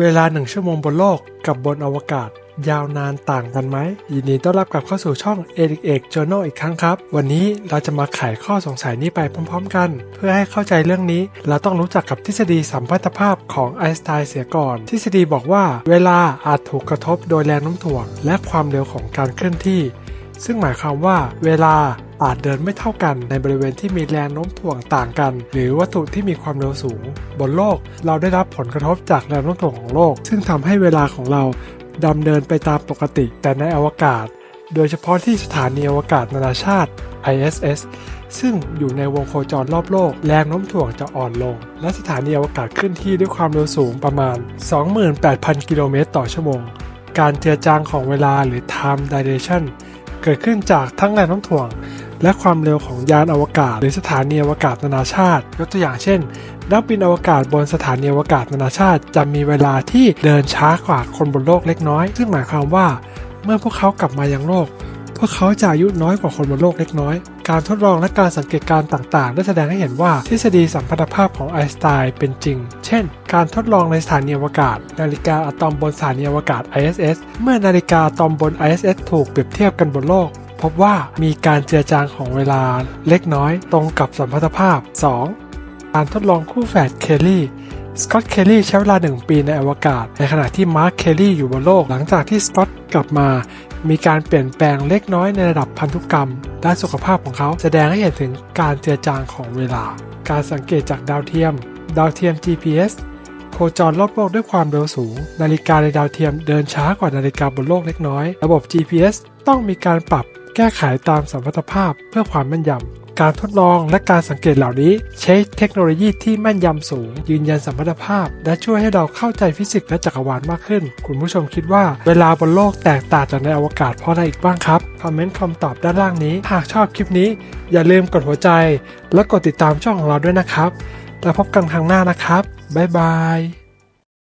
เวลาหนึ่งชั่วโมงบนโลกกับบนอวกาศ ยาวนานต่างกันไหมยินดีต้อนรับกลับเข้าสู่ช่องเอริกเอก Journal อีกครั้งครับ วันนี้เราจะมาไขข้อสงสัยนี้ไปพร้อม ๆ กัน เพื่อให้เข้าใจเรื่องนี้ เราต้องรู้จักกับทฤษฎีสัมพัทธภาพของไอน์สไตน์เสียก่อน ทฤษฎีบอกว่า เวลาอาจถูกกระทบโดยแรงโน้มถ่วง และความเร็วของการเคลื่อนที่ ซึ่งหมายความว่า เวลา อาจเดินไม่เท่ากันในบริเวณที่มีแรงโน้มถ่วงต่างกัน หรือวัตถุที่มีความเร็วสูง บนโลกเราได้รับผลกระทบจากแรงโน้มถ่วงของโลก ซึ่งทำให้เวลาของเราดำเนินไปตามปกติ แต่ในอวกาศ โดยเฉพาะที่สถานีอวกาศนานาชาติ ISS ซึ่งอยู่ในวงโคจรรอบโลก แรงโน้มถ่วงจะอ่อนลง และสถานีอวกาศเคลื่อนที่ด้วยความเร็วสูงประมาณ 28,000 กิโลเมตรต่อชั่วโมง การเจือจางของเวลาหรือ time dilation เกิดขึ้นจากทั้งแรงโน้มถ่วง และความเร็วของยานอวกาศหรือสถานีอวกาศนานาชาติ ยกตัวอย่างเช่น นักบินอวกาศบนสถานีอวกาศนานาชาติ จะมีเวลาที่เดินช้ากว่าคนบนโลกเล็กน้อย ซึ่งหมายความว่า เมื่อพวกเขากลับมายังโลก พวกเขาจะอายุน้อยกว่าคนบนโลกเล็กน้อย การทดลองและการสังเกตการณ์ต่างๆ ได้แสดงให้เห็นว่าทฤษฎีสัมพัทธภาพของไอน์สไตน์เป็นจริง เช่น การทดลองในสถานีอวกาศ นาฬิกาอะตอมบนสถานีอวกาศ ISS เมื่อนาฬิกาอะตอมบน ISS ถูกเปรียบเทียบกันบนโลก พบว่ามีการเจือจางของเวลาเล็กน้อยตรงกับสัมพัทธภาพ 2. การทดลองคู่แฝดเคลลี่สกอตเคลลี่ใช้เวลา 1 ปีในอวกาศ ในขณะที่มาร์คเคลลี่อยู่บนโลก หลังจากที่สกอตกลับมา มีการเปลี่ยนแปลงเล็กน้อยในระดับพันธุกรรม ด้านสุขภาพของเขา แสดงให้เห็นถึงการเจือจางของเวลา การสังเกตจากดาวเทียม ดาวเทียม GPS โคจรรอบโลกด้วยความเร็วสูง นาฬิกาในดาวเทียมเดินช้ากว่านาฬิกาบนโลกเล็กน้อย ระบบ GPS ต้องมีการปรับ แก้ไขตามสมพัทธภาพเพื่อความแม่นยำ การทดลองและการสังเกตเหล่านี้ ใช้เทคโนโลยีที่แม่นยำสูง ยืนยันสมพัทธภาพ และช่วยให้เราเข้าใจฟิสิกส์และจักรวาลมากขึ้น คุณผู้ชมคิดว่าเวลาบนโลกแตกต่างจากในอวกาศเพราะอะไรอีกบ้างครับ คอมเมนต์คำตอบด้านล่างนี้ หากชอบคลิปนี้ อย่าลืมกดหัวใจ และกดติดตามช่องของเราด้วยนะครับ แล้วพบกันครั้งหน้านะครับบ๊ายบาย